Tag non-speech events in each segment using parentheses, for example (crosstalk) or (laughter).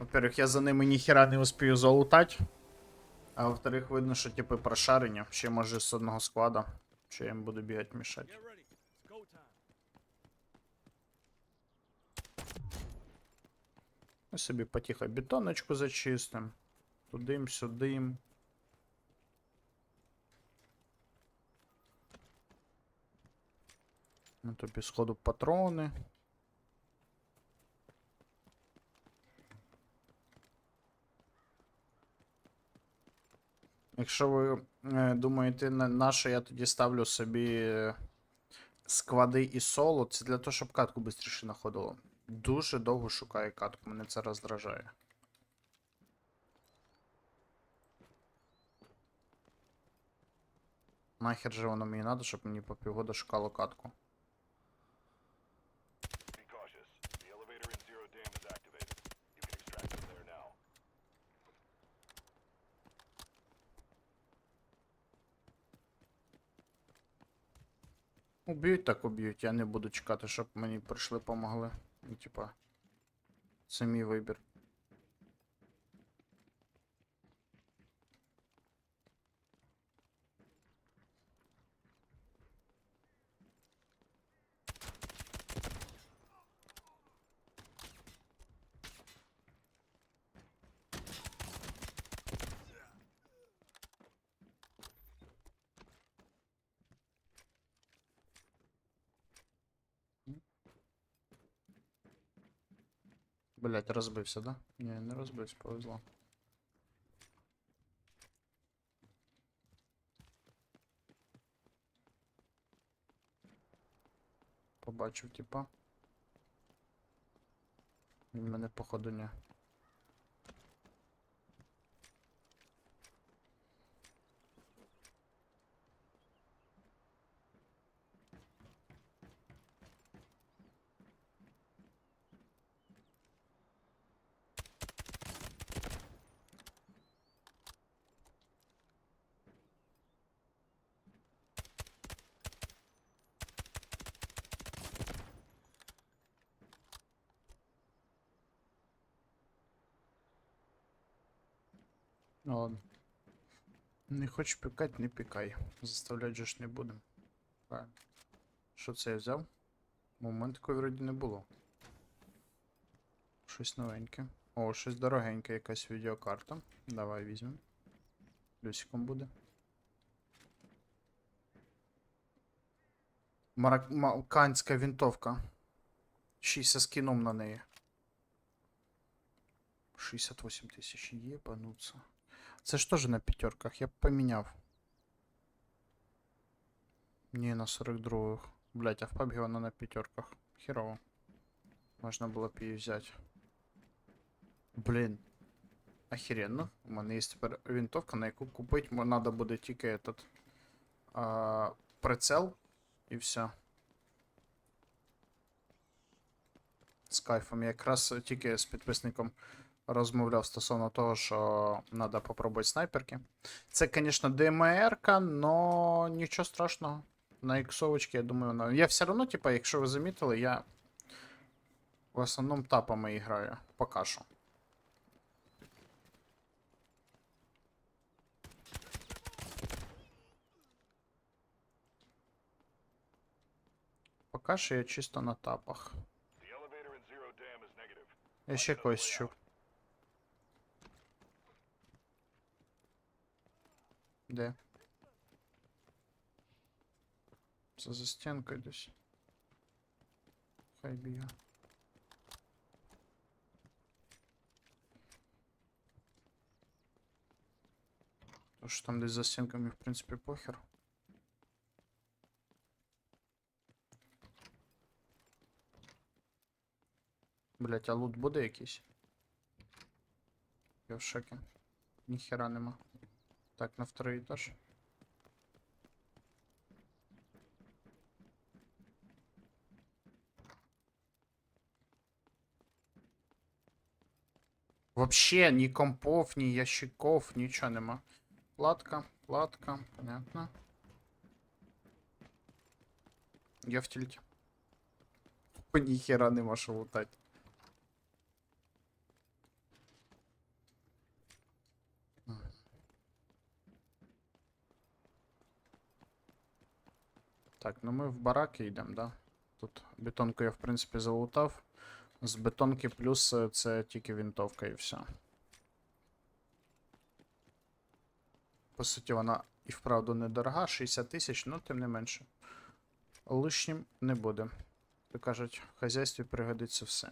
Во-первых, я за ними ніхера не успію залутати. А во-вторых, видно, що типи прошарені. Ще може з одного склада. Що я їм буду бігати мішати. Ми собі потихо бетоночку зачистим. Тудим, сюдим. Ну, тобі сходу патрони. Якщо ви е, думаєте, на, що я тоді ставлю собі е, склади і соло, це для того, щоб катку швидше знаходило. Дуже довго шукає катку, мене це роздражає. Нахер же воно мені надо, щоб мені по півгода шукало катку. Уб'ють так уб'ють, я не буду чекати, щоб мені прийшли помогли. Ну, типа. Це мій вибір. Блять, розбився, да? Ні, не розбився, повезло. Побачив, типа. Він мене походу не. Ладно. Не хочеш пікати, не пікай. Заставлять же ж не будем. Правильно. Що це я взяв? Момент такої вроді не було. Щось новеньке. О, щось дорогеньке, якась відеокарта. Давай візьмем. Плюсиком буде. Марак... Винтовка. Ще й со скіном на неї. 68 тисяч. Єбануться. Це ж теж на п'ятерках, я б поміняв. Ні, на 42-х. Блять, а в PUBG вона на п'ятерках. Херово. Можна було б її взяти. Блін. Охеренно. У мене є тепер винтовка, на яку купити треба буде тільки этот, а, прицел і все. З кайфом. Я якраз тільки з підписником розмовляв стосовно того, що треба попробувати снайперки. Це, звісно, ДМР, но нічого страшного. На іксовочки, я думаю, вона. Я все одно, типа, якщо ви замітили, я в основному тапами граю. Пока що. Поки що я чисто на тапах. Я ще когось чув. Де? Це за стінкою десь. Хай бігає. То що там десь за стінками, в принципі, похер. Блять, а лут буде якийсь? Я в шокі. Ніхера нема. Так, на второй этаж. Вообще ни компов, ни ящиков, ничего нема. Платка, платка, понятно. Я в тильте. Ніхера нема що лутать. Так, ну ми в бараки йдемо, да? Тут бетонку я, в принципі, залутав. З бетонки плюс е, це тільки вінтовка і все. По суті, вона і вправду недорога, 60 тисяч, ну тим не менше. Лишнім не буде. То кажуть, в хазяйстві пригодиться все.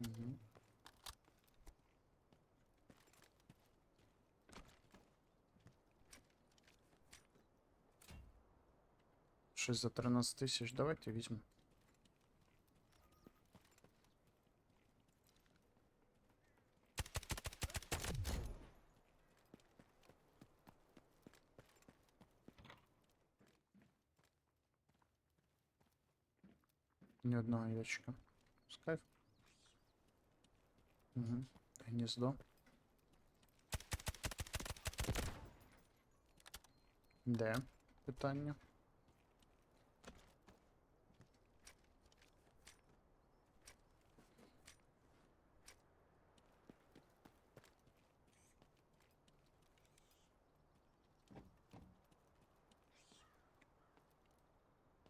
Угу. Щось за 13 тисяч, давайте візьмемо. Ні одного ящика. Скайф. Угу. Гніздо. Де? Питання.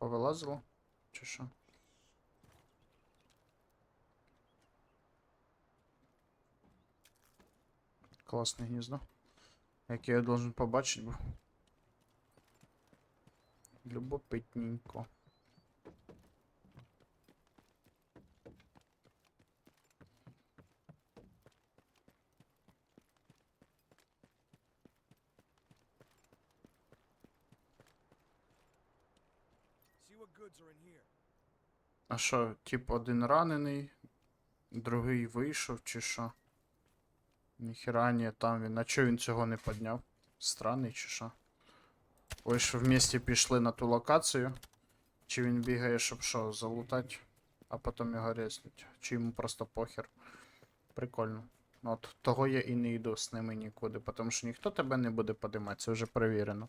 Повилазило? Чи що? Класне гніздо. Яке я должен побачити, бо. Любопитненько. А що, тип один ранений, другий вийшов, чи що? Ніхіра ні, там він. А чого він цього не підняв? Странний чи що? Ви ж вместе пішли на ту локацію. Чи він бігає, щоб що, залутати, а потім його резнуть. Чи йому просто похер. Прикольно. От того я і не йду з ними нікуди, тому що ніхто тебе не буде подимати, це вже перевірено.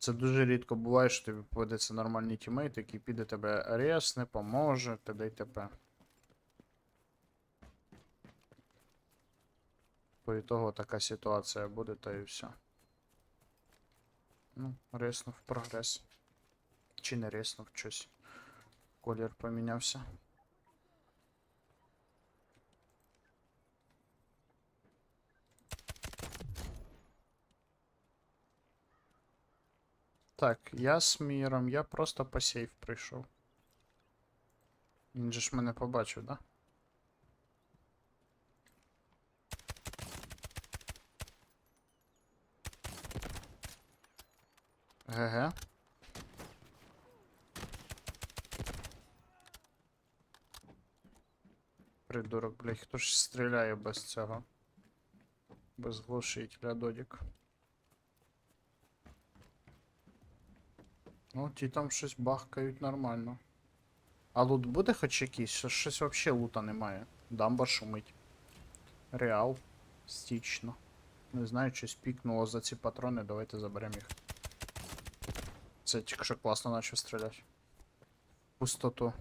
Це дуже рідко буває, що тобі попадеться нормальний тімейт, який піде тебе ресне, поможе, т.д. і т.п. По ітогу така ситуація буде, та і все. Ну, реснув прогрес. Чи не реснув щось. Колір помінявся. Так, я з міром, я просто по сейф прийшов. Він же ж мене побачив, да? ГГ. Придурок, блядь, хто ж стріляє без цього? Без глушителя, додік. Ну, ті там щось бахкають нормально. А лут буде хоч якийсь? Щось- вообще лута немає. Дамба шумить. Реал. Стічно. Не знаю, щось пікнуло за ці патрони, давайте заберемо їх. Це тільки що класно почав стріляти. Пустоту.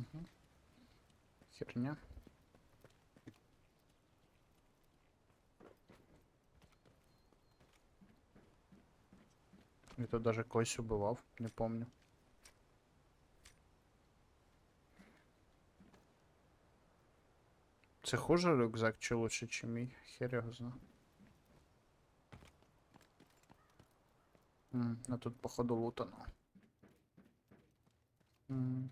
Угу. Херня. Я тут даже когось убивав, не помню. Це хуже рюкзак чи лучше, чи мій? Хер його зна. М, а тут походу лутано. М.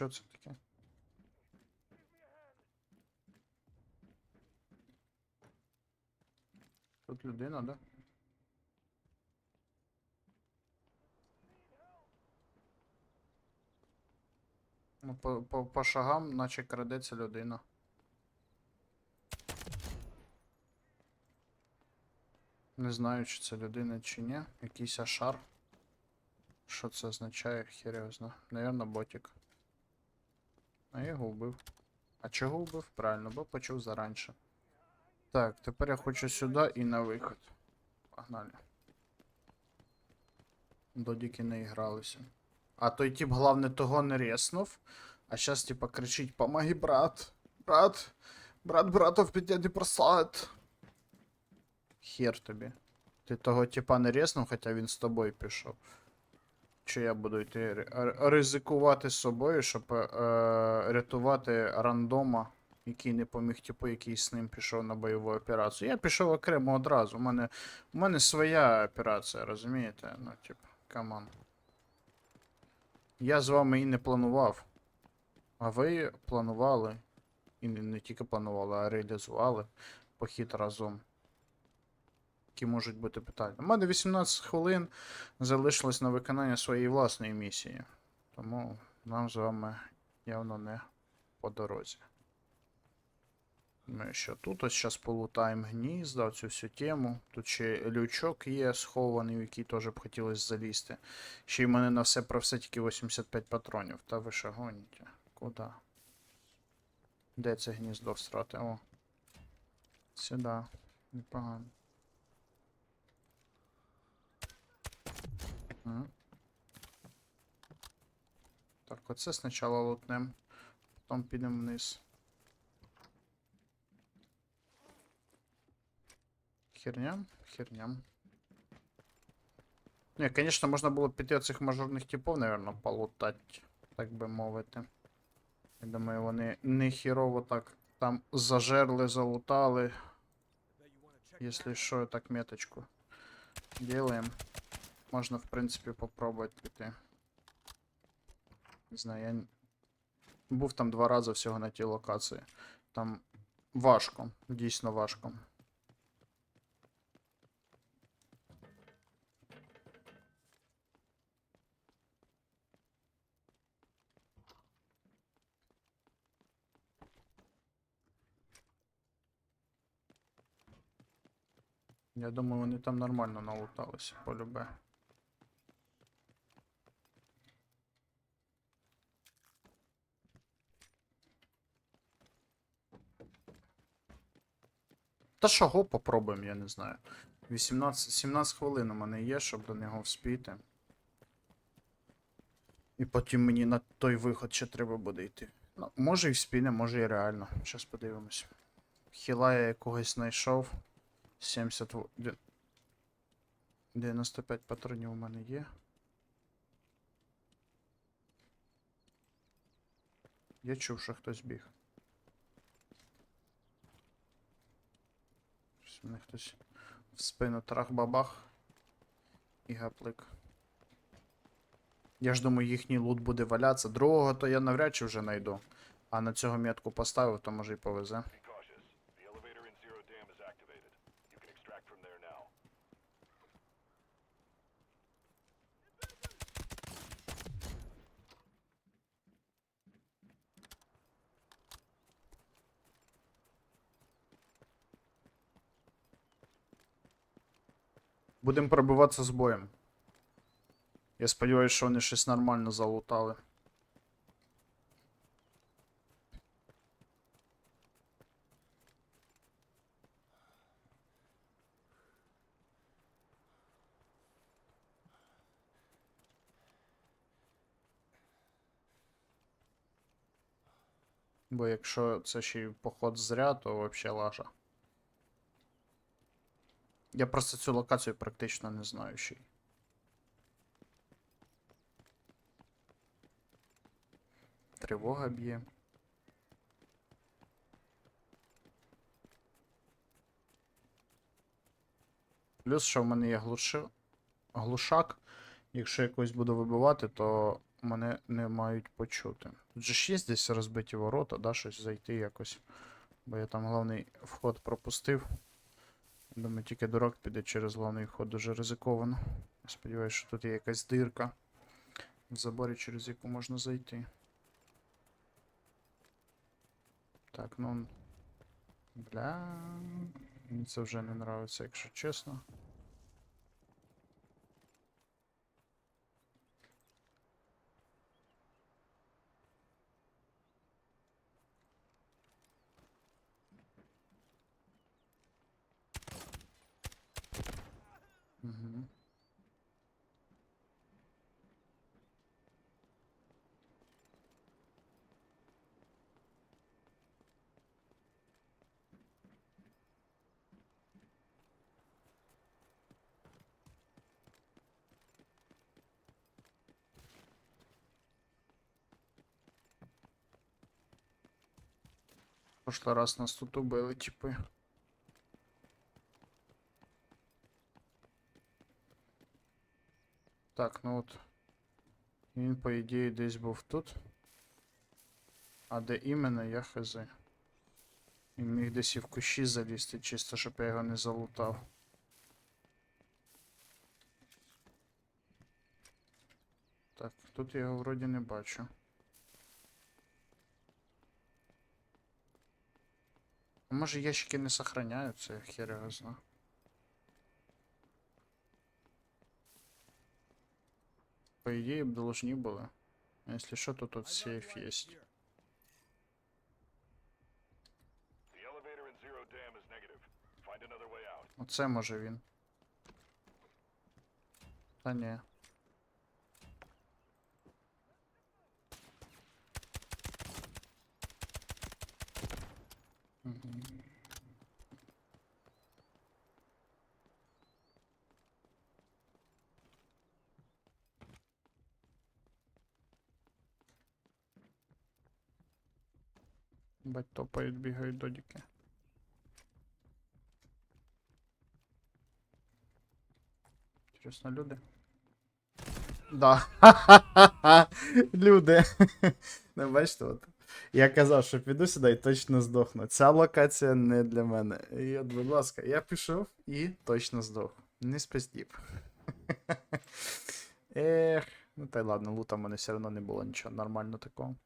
Що це таке? Тут людина, да? Ну, По, по, по шагам, наче крадеться людина. Не знаю, чи це людина чи ні. Якийсь ашар. Що це означає, хер його зна. Навірно, ботик. А я його вбив. А чого вбив? Правильно, бо почув заранше. Так, тепер я хочу сюди і на виход. Погнали. Додіки не ігралися. А той тип, головне, того не резнув. А зараз, типа, кричить: Помоги, брат! Брат! Брат братов піде не просад. Хер тобі. Ти того типа не резнув, хоча він з тобою пішов. Чи я буду йти ризикувати собою, щоб е, рятувати рандома, який не поміг, типу, який з ним пішов на бойову операцію. Я пішов окремо одразу. У мене, у мене своя операція, розумієте? Ну, типу, камон. Я з вами і не планував. А ви планували. І не тільки планували, а реалізували похід разом. Які можуть бути питання. У мене 18 хвилин залишилось на виконання своєї власної місії. Тому нам з вами явно не по дорозі. Ми що тут ось зараз полутаємо гнізда, цю всю тему. Тут ще лючок є схований, в який теж б хотілося залізти. Ще й в мене на все про все тільки 85 патронів. Та ви що гоніте? Куди? Де це гніздо всрати? О. Сюди. Непогано. М. Так, оце спочатку лутнем, потім підемо вниз. Херня, херня. Не, конечно, можна було піти оцих мажорних типов, наверное, полутати, так би мовити. Я думаю, вони не хірово так там зажерли, залутали. I bet you want to check Если что, так меточку делаем. Можно, в принципе, попробовать піти. Не знаю, я був там два рази всього на тій локації. Там важко, дійсно важко. Я думаю, вони там нормально налуталися, полюбе. Та чого попробуємо, я не знаю. 18, 17 хвилин у мене є, щоб до нього вспіти. І потім мені на той виход ще треба буде йти. Ну, може і вспіне, може і реально. Щас подивимось. Хіла я якогось знайшов. 70... 95 патронів у мене є. Я чув, що хтось біг. Мене хтось в спину трах-бабах і гаплик. Я ж думаю, їхній лут буде валятися. Другого то я навряд чи вже знайду. А на цього метку поставив, то може і повезе. Будемо пробиватися з боєм. Я сподіваюся, що вони щось нормально залутали. Бо якщо це ще й поход зря, то взагалі лажа. Я просто цю локацію практично не знаю ще. Тривога б'є. Плюс, що в мене є глуши... глушак. Якщо якось буду вибивати, то мене не мають почути. Тут же ж є десь розбиті ворота, да, щось зайти якось. Бо я там головний вход пропустив. Думаю, тільки дурак піде через головний ход дуже ризиковано. Сподіваюсь, що тут є якась дирка в заборі, через яку можна зайти. Так, ну. Бля. Мені це вже не нравиться, якщо чесно. Угу. Прошлый раз нас тут убили, типи. Так, ну от. Він, по ідеї, десь був тут. А де іменно, я хз. Він міг десь і в кущі залізти, чисто, щоб я його не залутав. Так, тут я його вроді не бачу. А може ящики не сохраняються, я хер його знаю. по идее, должны было. А если что, то тут сейф есть. Оце може він. Та ні. Угу. Бать топають, бігають додіки. Чесно, люди. Да. (laughs) люди. (laughs) Не бачите, от. Я казав, що піду сюди і точно здохну. Ця локація не для мене. І от, будь ласка, я пішов і точно здох. Не спиздів. (laughs) Ех, ну та й ладно, лута в мене все одно не було нічого нормально такого.